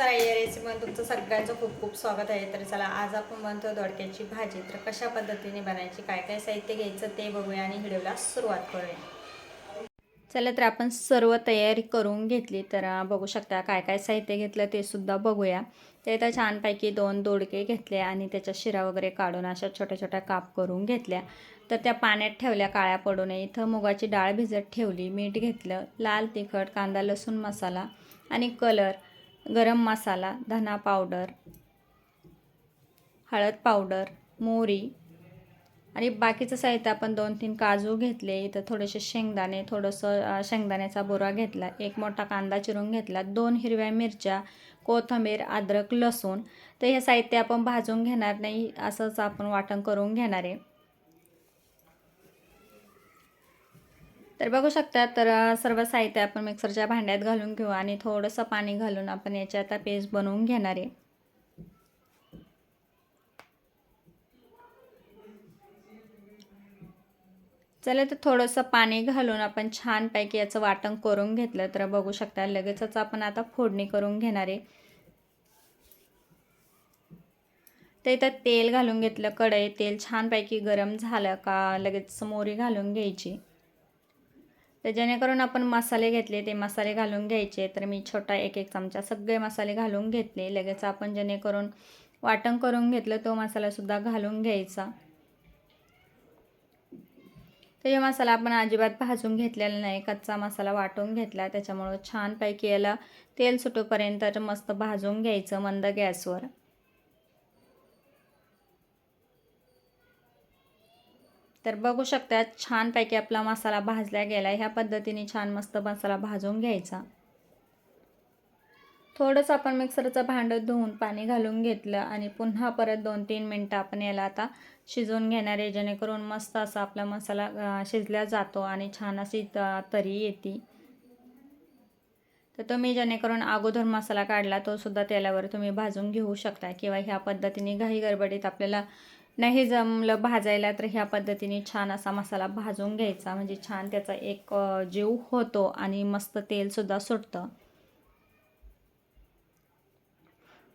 नमस्कार या रेसिपीमध्ये तुमचं सगळ्यांचं खूप खूप स्वागत आहे. तर चला आज आपण बनतो दोडक्याची भाजी. तर कशा पद्धतीने बनायची काय काय साहित्य घ्यायचं ते बघूया आणि व्हिडिओला सुरुवात करूया. चला तर आपण सर्व तयारी करून घेतली. तर बघू शकता काय काय साहित्य घेतलं ते सुद्धा बघूया. ते तर छानपैकी दोन दोडके घेतले आणि त्याच्या शिरा वगैरे काढून अशा छोट्या छोट्या काप करून घेतल्या. तर त्या पाण्यात ठेवल्या काळ्या पडू नये इथं मुगाची डाळ भिजत ठेवली मीठ घेतलं लाल तिखट कांदा लसूण मसाला आणि कलर. गरम मसाला धना पावडर हळद पावडर मोहरी आणि बाकीचं साहित्य आपण दोन तीन काजू घेतले इथं थोडेसे शेंगदाणे थोडंसं शेंगदाण्याचा बोरा घेतला एक मोठा कांदा चिरून घेतला दोन हिरव्या मिरच्या कोथिंबीर अद्रक लसूण. तर हे साहित्य आपण भाजून घेणार नाही असंच आपण वाटण करून घेणार आहे. तर बघू शकता तर सर्व साहित्य आपण मिक्सरच्या भांड्यात घालून घेऊ आणि थोडंसं पाणी घालून आपण याची आता पेस्ट बनवून घेणार आहे. चला तर थोडंसं पाणी घालून आपण छानपैकी याचं वाटण करून घेतलं तर बघू शकता लगेचच आपण आता फोडणी करून घेणार आहे. तर इथं तेल घालून घेतलं कढई तेल छानपैकी गरम झालं का लगेच मोरी घालून घ्यायची. तर जेणेकरून आपण मसाले घेतले ते मसाले घालून घ्यायचे. तर मी छोटा एक एक चमचा सगळे मसाले घालून घेतले. लगेच आपण जेणेकरून वाटण करून घेतलं तो मसालासुद्धा घालून घ्यायचा. तर हे मसाला आपण अजिबात भाजून घेतलेला नाही. कच्चा मसाला वाटून घेतला. त्याच्यामुळं छानपैकी याला तेल सुटूपर्यंत मस्त भाजून घ्यायचं मंद गॅसवर. तर बघू शकता छानपैकी आपला मसाला भाजला गेला ह्या पद्धतीने छान मस्त मसाला भाजून घ्यायचा. थोडंसं आपण मिक्सरचं भांडं धुवून पाणी घालून घेतलं आणि पुन्हा परत दोन तीन मिनटं आपण याला आता शिजवून घेणार आहे जेणेकरून मस्त असा आपला मसाला शिजला जातो आणि छान अशी तरी येते. तर तुम्ही जेणेकरून अगोदर मसाला काढला तो सुद्धा तेलावर तुम्ही भाजून घेऊ शकता किंवा ह्या पद्धतीने घाई गडबडीत आपल्याला नाही जमलं भाजायला तर ह्या पद्धतीने छान असा मसाला भाजून घ्यायचा. म्हणजे छान त्याचा एक जीव होतो आणि मस्त तेलसुद्धा सुटतं.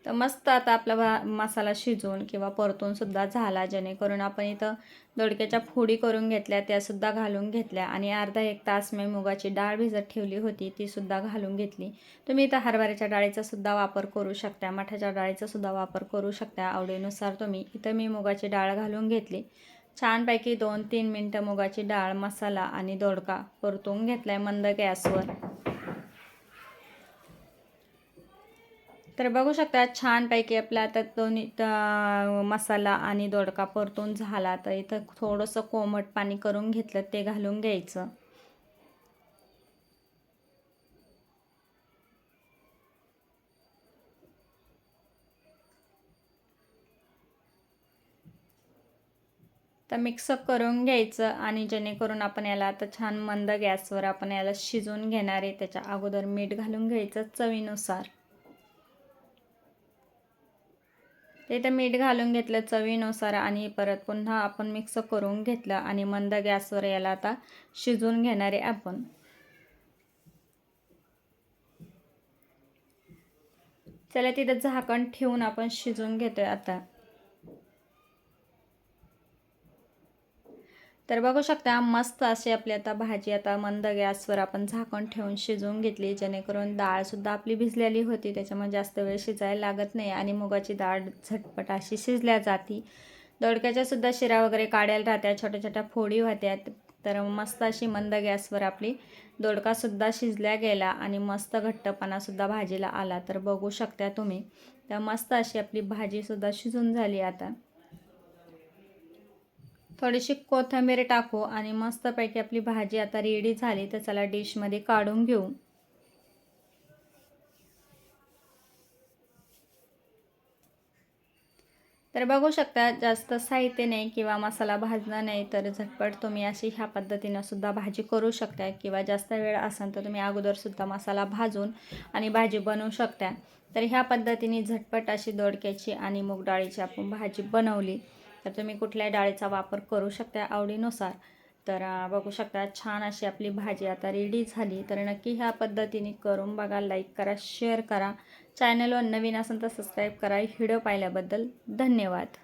तर मस्त आता आपला भा मसाला शिजवून किंवा परतूनसुद्धा झाला जेणेकरून आपण इथं दोडक्याच्या फोडी करून घेतल्या त्यासुद्धा घालून घेतल्या. आणि अर्धा एक तास मी मुगाची डाळ भिजत ठेवली होती तीसुद्धा घालून घेतली. तुम्ही इथं हरभऱ्याच्या डाळीचासुद्धा वापर करू शकता मठाच्या डाळीचासुद्धा वापर करू शकता. आवडीनुसार तुम्ही इथं मी मुगाची डाळ घालून घेतली. छानपैकी दोन तीन मिनटं मुगाची डाळ मसाला आणि दोडका परतून घेतलाय मंद गॅसवर. तर बघू शकता छानपैकी आपला आता दोन्ही मसाला आणि दोडका परतून झाला. तर इथं थोडंसं कोमट पाणी करून घेतलं ते घालून घ्यायचं. तर मिक्सअप करून घ्यायचं आणि जेणेकरून आपण याला आता छान मंद गॅसवर आपण याला शिजवून घेणार आहे. त्याच्या अगोदर मीठ घालून घ्यायचं चवीनुसार. ते तर मीठ घालून घेतलं चवीनुसार आणि परत पुन्हा आपण मिक्स करून घेतलं आणि मंद गॅसवर याला आता शिजवून घेणारे आपण. चला तिथं झाकण ठेवून आपण शिजून घेतोय आता. तर बघू शकता मस्त अशी आपली आता भाजी आता मंद गॅसवर आपण झाकण ठेवून शिजवून घेतली जेणेकरून डाळसुद्धा आपली भिजलेली होती त्याच्यामुळे जास्त वेळ शिजायला लागत नाही आणि मुगाची डाळ झटपट अशी शिजल्या जाती. दोडक्याच्यासुद्धा शिरा वगैरे काढायला राहत्या छोट्या छोट्या फोडी होत्या तर मस्त अशी मंद गॅसवर आपली दोडकासुद्धा शिजल्या गेला आणि मस्त घट्टपणासुद्धा भाजीला आला. तर बघू शकता तुम्ही तर मस्त अशी आपली भाजीसुद्धा शिजून झाली आता. थोडीशी कोथिंबीर टाकू आणि मस्तपैकी आपली भाजी आता रेडी झाली तर चला डिशमध्ये काढून घेऊ. तर बघू शकता जास्त साहित्य नाही किंवा मसाला भाजणं नाही तर झटपट तुम्ही अशी ह्या पद्धतीनं सुद्धा भाजी करू शकता किंवा जास्त वेळ असेल तर तुम्ही अगोदरसुद्धा मसाला भाजून आणि भाजी बनवू शकता. तर ह्या पद्धतीने झटपट अशी दोडक्याची आणि मूगडाळीची आपण भाजी बनवली. तर तुम्ही कुठल्याही डाळीचा वापर करू शकता आवडीनुसार. तर बघू शकता छान अशी आपली भाजी आता रेडी झाली. तर नक्की ह्या पद्धतीने करून बघा लाईक करा शेअर करा. चॅनलवर नवीन असेल तर सबस्क्राईब करा. व्हिडिओ पाहिल्याबद्दल धन्यवाद.